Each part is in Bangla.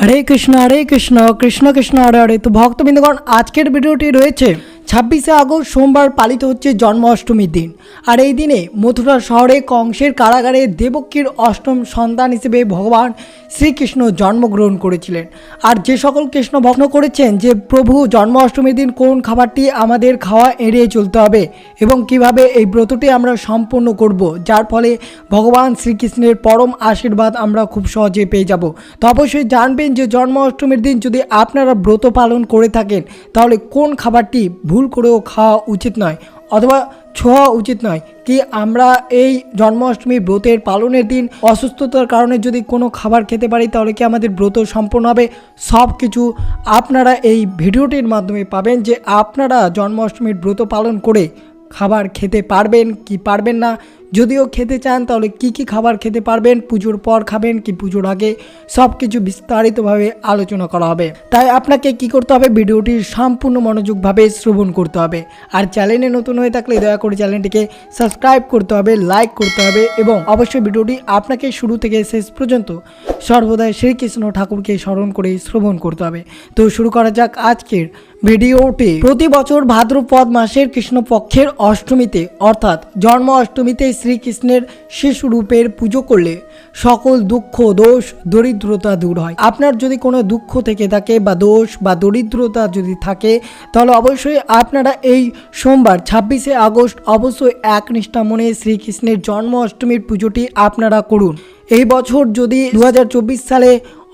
হরে কৃষ্ণ হরে কৃষ্ণ কৃষ্ণ কৃষ্ণ, হরে হরে। তো ভক্তবৃন্দগণ, আজকের ভিডিওটি রয়েছে ছাব্বিশে আগস্ট, সোমবার পালিত হচ্ছে জন্মাষ্টমীর দিন। আর এই দিনে মথুরা শহরে কংসের কারাগারে দেবকীর অষ্টম সন্তান হিসেবে ভগবান শ্রীকৃষ্ণ জন্মগ্রহণ করেছিলেন। আর যে সকল কৃষ্ণ ভগ্ন করেছেন যে প্রভু জন্মাষ্টমীর দিন কোন খাবারটি আমাদের খাওয়া এড়িয়ে চলতে হবে এবং কীভাবে এই ব্রতটি আমরা সম্পূর্ণ করব, যার ফলে ভগবান শ্রীকৃষ্ণের পরম আশীর্বাদ আমরা খুব সহজে পেয়ে যাব। তো অবশ্যই জানবেন যে জন্মাষ্টমীর দিন যদি আপনারা ব্রত পালন করে থাকেন, তাহলে কোন খাবারটি ভুল করেও খাওয়া উচিত নয়। অথবা ছোঁয়া উচিত নয় কি আমরা এই জন্মাষ্টমী ব্রতের পালনের দিন অসুস্থতার কারণে যদি কোনো খাবার খেতে পারি, তাহলে কি আমাদের ব্রত সম্পূর্ণ হবে? সব কিছু আপনারা এই ভিডিওটির মাধ্যমে পাবেন যে আপনারা জন্মাষ্টমীর ব্রত পালন করে খাবার খেতে পারবেন কি পারবেন না। যদিও খেতে চান, তাহলে কি কি খাবার খেতে পারবেন, পুজোর পর খাবেন কি পুজোর আগে সব কিছু বিস্তারিতভাবে আলোচনা করা হবে। তাই আপনাকে কি করতে হবে, ভিডিওটি সম্পূর্ণ মনোযোগভাবে শ্রবণ করতে হবে। আর চ্যানেলে নতুন হয়ে থাকলে দয়া করে চ্যানেলটিকে সাবস্ক্রাইব করতে হবে, লাইক করতে হবে এবং অবশ্যই ভিডিওটি আপনাকে শুরু থেকে শেষ পর্যন্ত সর্বদাই শ্রীকৃষ্ণ ঠাকুরকে স্মরণ করে শ্রবণ করতে হবে। তো শুরু করা যাক আজকের ভিডিওটি প্রতি বছর ভাদ্রপদ মাসের কৃষ্ণপক্ষের অষ্টমীতে, অর্থাৎ জন্ম অষ্টমীতে শ্রীকৃষ্ণের শিশু রূপের পুজো করলে সকল দুঃখ, দোষ, দরিদ্রতা দূর হয়। আপনার যদি কোনো দুঃখ থেকে থাকে বা দোষ বা দরিদ্রতা যদি থাকে, তাহলে অবশ্যই আপনারা এই সোমবার, ছাব্বিশে আগস্ট অবশ্যই একনিষ্ঠা মনে শ্রীকৃষ্ণের জন্ম অষ্টমীর পুজোটি আপনারা করুন। এই বছর যদি দু হাজার চব্বিশ সালে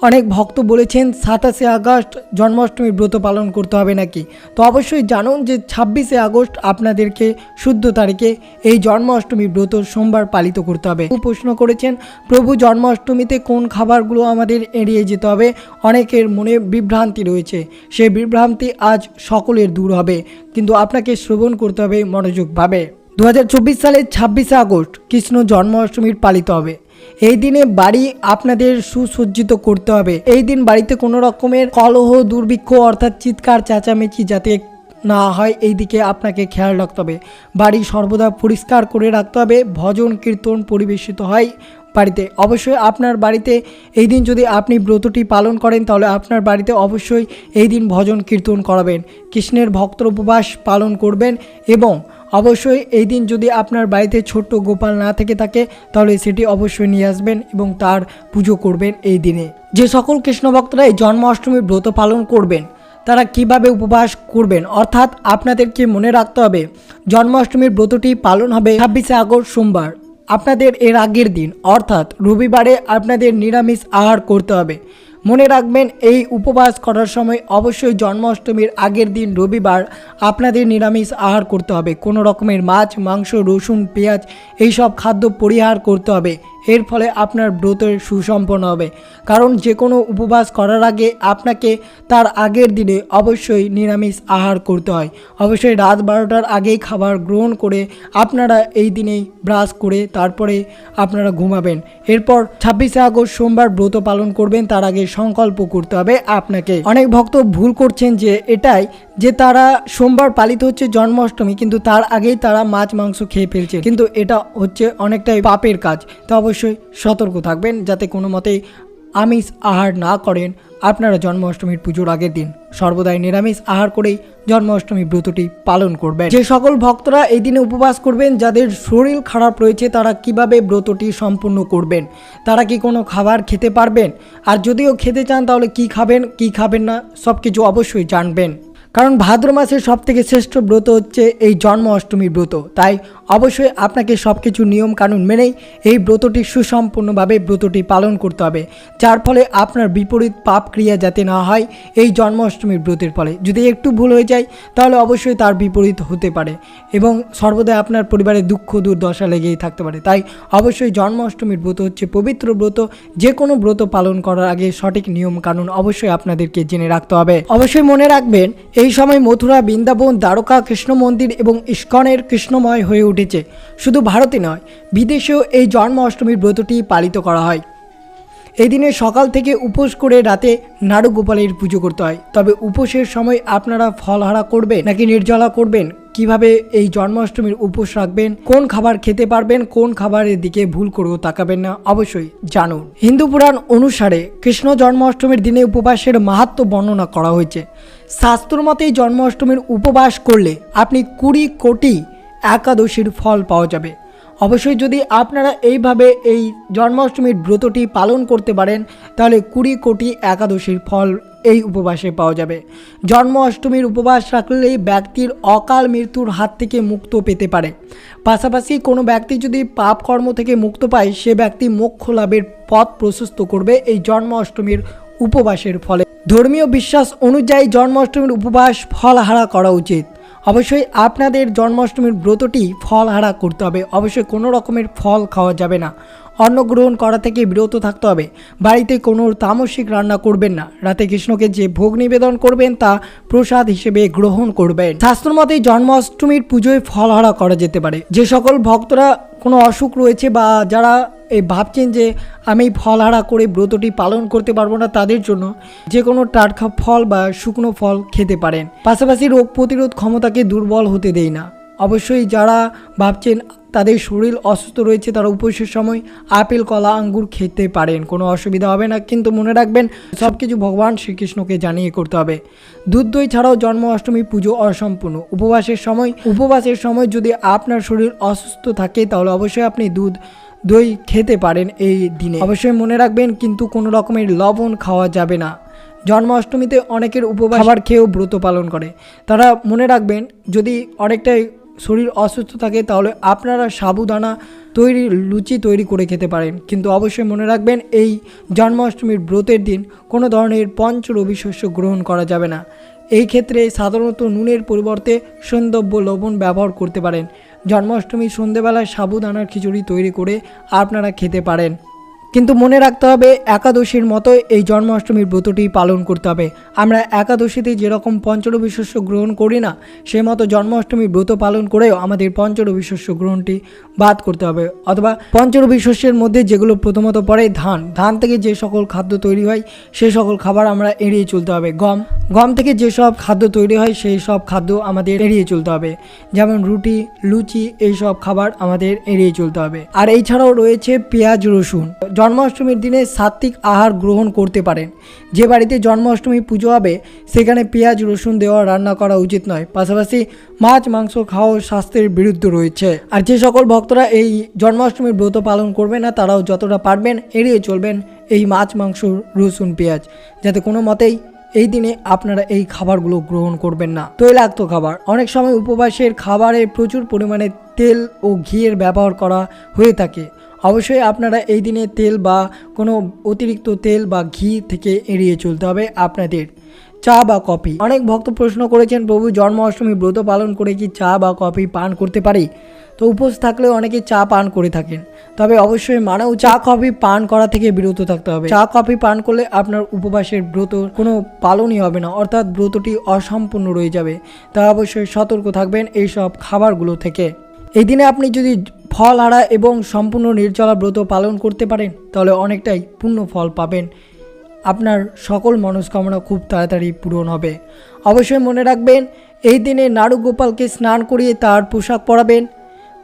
অনেক ভক্ত বলেছেন সাতাশে আগস্ট জন্মাষ্টমীর ব্রত পালন করতে হবে নাকি? তো অবশ্যই জানুন যে ছাব্বিশে আগস্ট আপনাদেরকে শুদ্ধ তারিখে এই জন্মাষ্টমী ব্রত সোমবার পালিত করতে হবে। প্রশ্ন করেছেন, প্রভু জন্মাষ্টমীতে কোন খাবারগুলো আমাদের এড়িয়ে যেতে হবে? অনেকের মনে বিভ্রান্তি রয়েছে। সেই বিভ্রান্তি আজ সকলের দূর হবে, কিন্তু আপনাকে শ্রবণ করতে হবে মনোযোগভাবে। দু হাজার চব্বিশ সালের ছাব্বিশে আগস্ট কৃষ্ণ জন্মাষ্টমীর পালিত হবে। এই দিনে বাড়ি আপনাদের সুসজ্জিত করতে হবে। এই দিন বাড়িতে কোনো রকমের কলহ, দুর্ভিক্ষ অর্থাৎ চিৎকার, চেঁচামেচি যাতে না হয় এই দিকে আপনাকে খেয়াল রাখতে হবে। বাড়ি সর্বদা পরিষ্কার করে রাখতে হবে। ভজন, কীর্তন পরিবেশিত হয় বাড়িতে। অবশ্যই আপনার বাড়িতে এই দিন যদি আপনি ব্রতটি পালন করেন, তাহলে আপনার বাড়িতে অবশ্যই এই দিন ভজন, কীর্তন করাবেন। কৃষ্ণের ভক্ত উপবাস পালন করবেন এবং অবশ্যই এই দিন যদি আপনার বাড়িতে ছোট্ট গোপাল না থেকে থাকে, তাহলে সেটি অবশ্যই নিয়ে আসবেন এবং তার পুজো করবেন এই দিনে। যে সকল কৃষ্ণ ভক্তরা এই জন্মাষ্টমীর ব্রত পালন করবেন, তারা কীভাবে উপবাস করবেন, অর্থাৎ আপনাদেরকে মনে রাখতে হবে জন্মাষ্টমীর ব্রতটি পালন হবে ছাব্বিশে আগস্ট সোমবার। আপনাদের এর আগের দিন, অর্থাৎ রবিবারে আপনাদের নিরামিষ আহার করতে হবে। মনে রাখবেন, এই উপবাস করার সময় অবশ্যই জন্মাষ্টমীর আগের দিন রবিবার আপনাদের নিরামিষ আহার করতে হবে। কোনো রকমের মাছ, মাংস, রসুন, পেঁয়াজ, এইসব খাদ্য পরিহার করতে হবে। এর ফলে আপনার ব্রতের সুসম্পন্ন হবে। কারণ যে কোনো উপবাস করার আগে আপনাকে তার আগের দিনে অবশ্যই নিরামিষ আহার করতে হয়। অবশ্যই রাত বারোটার আগেই খাবার গ্রহণ করে আপনারা এই দিনেই ব্রাশ করে তারপরে আপনারা ঘুমাবেন। এরপর ছাব্বিশে আগস্ট সোমবার ব্রত পালন করবেন, তার আগে সংকল্প করতে হবে আপনাকে। অনেক ভক্ত ভুল করছেন যে এটাই যে তারা সোমবার পালিত হচ্ছে জন্মাষ্টমী, কিন্তু তার আগেই তারা মাছ, মাংস খেয়ে ফেলছে। কিন্তু এটা হচ্ছে অনেকটাই পাপের কাজ। তো অবশ্যই সতর্ক থাকবেন যাতে কোনো মতেই আমিষ আহার না করেন। আপনারা জন্মাষ্টমীর পুজোর আগের দিন সর্বদাই নিরামিষ আহার করেই জন্মাষ্টমী ব্রতটি পালন করবেন। যে সকল ভক্তরা এই দিনে উপবাস করবেন, যাদের শরীর খারাপ রয়েছে, তারা কীভাবে ব্রতটি সম্পূর্ণ করবেন? তারা কি কোনো খাবার খেতে পারবেন? আর যদিও খেতে চান, তাহলে কি খাবেন কি খাবেন না সব কিছু অবশ্যই জানবেন। কারণ ভাদ্র মাসের সব থেকে শ্রেষ্ঠ ব্রত হচ্ছে এই জন্ম অষ্টমীর ব্রত। তাই অবশ্যই আপনাকে সব কিছু নিয়ম কানুন মেনেই এই ব্রতটি সুসম্পূর্ণভাবে ব্রতটি পালন করতে হবে। যার ফলে আপনার বিপরীত পাপ ক্রিয়া যাতে না হয়, এই জন্মাষ্টমীর ব্রতের ফলে। যদি একটু ভুল হয়ে যায়, তাহলে অবশ্যই তার বিপরীত হতে পারে এবং সর্বদা আপনার পরিবারে দুঃখ, দুর্দশা লেগেই থাকতে পারে। তাই অবশ্যই জন্মাষ্টমীর ব্রত হচ্ছে পবিত্র ব্রত। যে কোনো ব্রত পালন করার আগে সঠিক নিয়ম কানুন অবশ্যই আপনাদেরকে জেনে রাখতে হবে। অবশ্যই মনে রাখবেন, এই সময় মথুরা, বৃন্দাবন, দ্বারকা, কৃষ্ণ মন্দির এবং ইস্কনের কৃষ্ণময় হয়ে উঠেছে। শুধু ভারতে নয়, বিদেশেও এই জন্ম অষ্টমীর ব্রতটি পালিত করা হয়। এই দিনে সকাল থেকে উপোস করে রাতে নাড়ু গোপালের পুজো করতে হয়। তবে উপোসের সময় আপনারা ফলহারা করবেন নাকি নির্জলা করবেন? কীভাবে এই জন্মাষ্টমীর উপোস রাখবেন? কোন খাবার খেতে পারবেন? কোন খাবারের দিকে ভুল করেও তাকাবেন না। অবশ্যই জানুন। হিন্দু পুরাণ অনুসারে কৃষ্ণ জন্মাষ্টমীর দিনে উপবাসের মাহাত্ম বর্ণনা করা হয়েছে। শাস্ত্র মতে জন্মাষ্টমীর উপবাস করলে আপনি কুড়ি কোটি একাদশীর ফল পাওয়া যাবে। অবশ্যই যদি আপনারা এইভাবে এই জন্মাষ্টমীর ব্রতটি পালন করতে পারেন, তাহলে কুড়ি কোটি একাদশীর ফল এই উপবাসে পাওয়া যাবে। জন্ম অষ্টমীর উপবাস রাখলেই ব্যক্তির অকাল মৃত্যুর হাত থেকে মুক্ত পেতে পারে। পাশাপাশি কোনো ব্যক্তি যদি পাপ কর্ম থেকে মুক্ত পায়, সে ব্যক্তি মোক্ষ লাভের পথ প্রশস্ত করবে এই জন্ম অষ্টমীর উপবাসের ফলে। ধর্মীয় বিশ্বাস অনুযায়ী জন্মাষ্টমীর উপবাস ফলহারা করা উচিত। অবশ্যই আপনাদের জন্মাষ্টমীর ব্রতটি ফলহারা করতে হবে। অবশ্যই কোনো রকমের ফল খাওয়া যাবে না। অন্ন গ্রহণ করা থেকে বিরত থাকতে হবে। বাড়িতে কোনো তামসিক রান্না করবেন না। রাতে কৃষ্ণকে যে ভোগ নিবেদন করবেন, তা প্রসাদ হিসেবে গ্রহণ করবেন। শাস্ত্র মতে জন্মাষ্টমীর পুজোয় ফলহারা করা যেতে পারে। যে সকল ভক্তরা কোনো অসুখ রয়েছে বা যারা এই ভাবছেন যে আমি ফলহারা করে ব্রতটি পালন করতে পারব না তাদের জন্য যে কোনো টাটকা ফল বা শুকনো ফল খেতে পারেন। পাশাপাশি রোগ প্রতিরোধ ক্ষমতাকে দুর্বল হতে দেয় না। অবশ্যই যারা ভাবছেন তাদের শরীর অসুস্থ রয়েছে তারা উপোসের সময় আপেল, কলা, আঙ্গুর খেতে পারেন। কোনো অসুবিধা হবে না, কিন্তু মনে রাখবেন সব কিছু ভগবান শ্রীকৃষ্ণকে জানিয়ে করতে হবে। দুধ, দই ছাড়াও জন্মাষ্টমী পুজো অসম্পূর্ণ। উপবাসের সময় উপবাসের সময় যদি আপনার শরীর অসুস্থ থাকে তাহলে অবশ্যই আপনি দুধ দই খেতে পারেন এই দিনে। অবশ্যই মনে রাখবেন, কিন্তু কোনো রকমের লবণ খাওয়া যাবে না। জন্মাষ্টমীতে অনেকের উপবাস খাবার খেয়েও ব্রত পালন করে। তারা মনে রাখবেন, যদি অনেকটাই শরীর অসুস্থ থাকে, তাহলে আপনারা সাবুদানা তৈরি, লুচি তৈরি করে খেতে পারেন। কিন্তু অবশ্যই মনে রাখবেন, এই জন্মাষ্টমীর ব্রতের দিন কোনো ধরনের পঞ্চ রবি শস্য গ্রহণ করা যাবে না। এই ক্ষেত্রে সাধারণত নুনের পরিবর্তে সৌন্দব্য লবণ ব্যবহার করতে পারেন। জন্মাষ্টমীর সন্ধেবেলায় সাবুদানার খিচুড়ি তৈরি করে আপনারা খেতে পারেন। কিন্তু মনে রাখতে হবে, একাদশীর মতো এই জন্মাষ্টমীর ব্রতটি পালন করতে হবে। আমরা একাদশীতে যেরকম পঞ্চরবি শস্য গ্রহণ করি না, সে মতো জন্মাষ্টমীর ব্রত পালন করেও আমাদের পঞ্চরবি শস্য গ্রহণটি বাদ করতে হবে। অথবা পঞ্চরবি শস্যের মধ্যে যেগুলো প্রথমত পড়ে ধান। ধান থেকে যে সকল খাদ্য তৈরি হয় সেই সকল খাবার আমরা এড়িয়ে চলতে হবে। গম। গম থেকে যেসব খাদ্য তৈরি হয়, সেই সব খাদ্য আমাদের এড়িয়ে চলতে হবে। যেমন রুটি, লুচি এইসব খাবার আমাদের এড়িয়ে চলতে হবে। আর এই এছাড়াও রয়েছে পেঁয়াজ রসুন। জন্মাষ্টমীর দিনে সাত্ত্বিক আহার গ্রহণ করতে পারেন। যে বাড়িতে জন্মাষ্টমী পুজো হবে, সেখানে পেঁয়াজ, রসুন দেওয়া রান্না করা উচিত নয়। পাশাপাশি মাছ, মাংস খাওয়া স্বাস্থ্যের বিরুদ্ধে রয়েছে। আর যে সকল ভক্তরা এই জন্মাষ্টমীর ব্রত পালন করবে না, তারাও যতটা পারবেন এড়িয়ে চলবেন এই মাছ, মাংস, রসুন, পেঁয়াজ। যাতে কোনো মতেই এই দিনে আপনারা এই খাবারগুলো গ্রহণ করবেন না। তৈলাক্ত খাবার। অনেক সময় উপবাসের খাবারে প্রচুর পরিমাণে তেল ও ঘিয়ের ব্যবহার করা হয়ে থাকে। অবশ্যই আপনারা এই দিনে তেল বা কোনো অতিরিক্ত তেল বা ঘি থেকে এড়িয়ে চলতে হবে আপনাদের। চা বা কফি। অনেক ভক্ত প্রশ্ন করেছেন, প্রভু, জন্মাষ্টমী ব্রত পালন করে কি চা বা কফি পান করতে পারি? তো উপোস থাকলেও অনেকে চা পান করে থাকেন। তবে অবশ্যই মানেও চা, কফি পান করা থেকে বিরত থাকতে হবে। চা, কফি পান করলে আপনার উপবাসের ব্রত কোনো পালনই হবে না, অর্থাৎ ব্রতটি অসম্পূর্ণ রয়ে যাবে। তা অবশ্যই সতর্ক থাকবেন এই সব খাবারগুলো থেকে। এই দিনে আপনি যদি ফল হারা এবং সম্পূর্ণ নির্জলা ব্রত পালন করতে পারেন, তাহলে অনেকটাই পূর্ণ ফল পাবেন। আপনার সকল মনস্কামনা খুব তাড়াতাড়ি পূরণ হবে। অবশ্যই মনে রাখবেন, এই দিনে নাড়ু গোপালকে স্নান করিয়ে তার পোশাক পরাবেন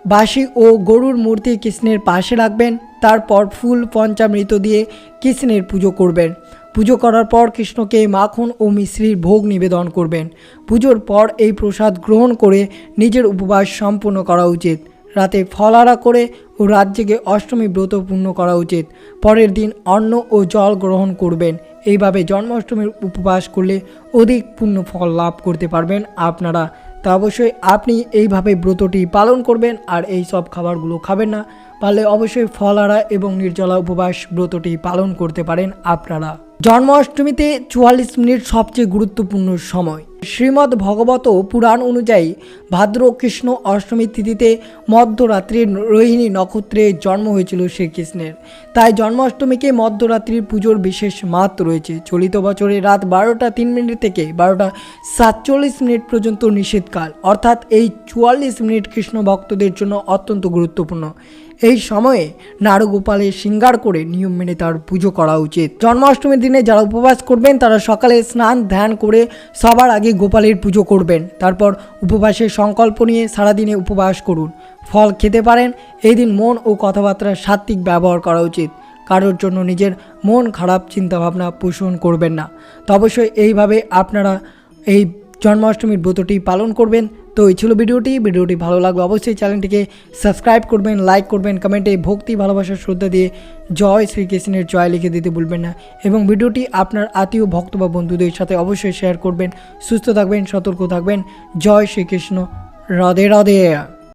বাসি ও গরুর মূর্তি কৃষ্ণের পাশে রাখবেন, তারপর ফুল পঞ্চামৃত দিয়ে কৃষ্ণের পুজো করবেন। পুজো করার পর কৃষ্ণকে মাখন ও মিশ্রির ভোগ নিবেদন করবেন। পুজোর পর এই প্রসাদ গ্রহণ করে নিজের উপবাস সম্পূর্ণ করা উচিত। রাতে ফলারা করে ও রাত জেগে অষ্টমী ব্রত পূর্ণ করা উচিত। পরের দিন অন্ন ও জল গ্রহণ করবেন। এইভাবে জন্মাষ্টমীর উপবাস করলে অধিক পূর্ণ ফল লাভ করতে পারবেন আপনারা। তা অবশ্যই আপনি এইভাবে ব্রতটি পালন করবেন আর এই সব খাবারগুলো খাবেন না। পারলে অবশ্যই ফলারা এবং নির্জলা উপবাস ব্রতটি পালন করতে পারেন আপনারা। জন্মাষ্টমীতে চুয়াল্লিশ মিনিট সবচেয়ে গুরুত্বপূর্ণ সময়। শ্রীমদ্ ভগবত পুরাণ অনুযায়ী ভাদ্র কৃষ্ণ অষ্টমী তিথিতে মধ্যরাত্রির রোহিণী নক্ষত্রে জন্ম হয়েছিল শ্রীকৃষ্ণের। তাই জন্মাষ্টমীকে মধ্যরাত্রির পুজোর বিশেষ মাত রয়েছে। চলিত বছরে রাত বারোটা তিন মিনিট থেকে বারোটা সাতচল্লিশ মিনিট পর্যন্ত নিষেধকাল। অর্থাৎ এই চুয়াল্লিশ মিনিট কৃষ্ণ ভক্তদের জন্য অত্যন্ত গুরুত্বপূর্ণ। এই সময়ে নারগোপালের শৃঙ্গার করে নিয়ম মেনে তার পুজো করা উচিত। জন্মাষ্টমীর দিনে যারা উপবাস করবেন, তারা সকালে স্নান, ধ্যান করে সবার আগে গোপালের পুজো করবেন। তারপর উপবাসের সংকল্প নিয়ে সারাদিনে উপবাস করুন। ফল খেতে পারেন, এই দিন মন ও কথাবার্তার সাত্বিক ব্যবহার করা উচিত। কারোর জন্য নিজের মন খারাপ চিন্তাভাবনা পোষণ করবেন না। তো অবশ্যই এইভাবে আপনারা এই জন্মাষ্টমীর ব্রতটি পালন করবেন। তো এই ছিল ভিডিওটি। ভিডিওটি ভালো লাগলে অবশ্যই চ্যানেলটিকে সাবস্ক্রাইব করবেন, লাইক করবেন, কমেন্টে ভক্তি ভালোবাসার শ্রদ্ধা দিয়ে জয় শ্রীকৃষ্ণের জয় লিখে দিতে ভুলবেন না। এবং ভিডিওটি আপনার আত্মীয়, ভক্ত বা বন্ধুদের সাথে অবশ্যই শেয়ার করবেন। সুস্থ থাকবেন, সতর্ক থাকবেন। জয় শ্রীকৃষ্ণ। রাধে রাধে।